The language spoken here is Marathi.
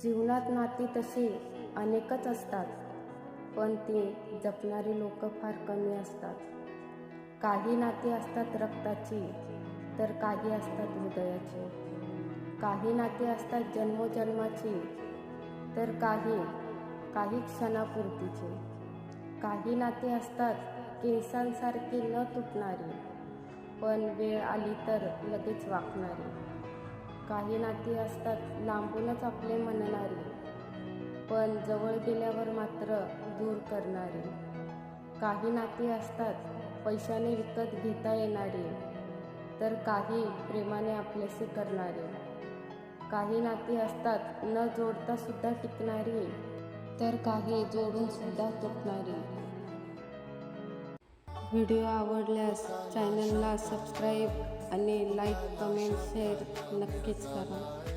जीवनात नाती तशी अनेकच असतात पण ती जपणारी लोक फार कमी असतात. काही नाती असतात रक्ताची तर काही असतात हृदयाची. काही नाती असतात जन्मोजन्माची तर काही काही क्षणापुरतीची काही नाती असतात केसांसारखी न तुटणारी पण वेळ आली तर लगेच वाकणारी. काही नाती असतात लांबूनच आपले म्हणणारी पण जवळ गेल्यावर मात्र दूर करणारी. काही नाती असतात पैशाने विकत घेता येणारी तर काही प्रेमाने आपलेसे करणारी. काही नाती असतात न जोडता सुद्धा टिकणारी तर काही जोडून सुद्धा तुटणारी व्हिडिओ आवडल्यास सबस्क्राईब आणि लाईक कमेंट शेअर नक्कीच करा.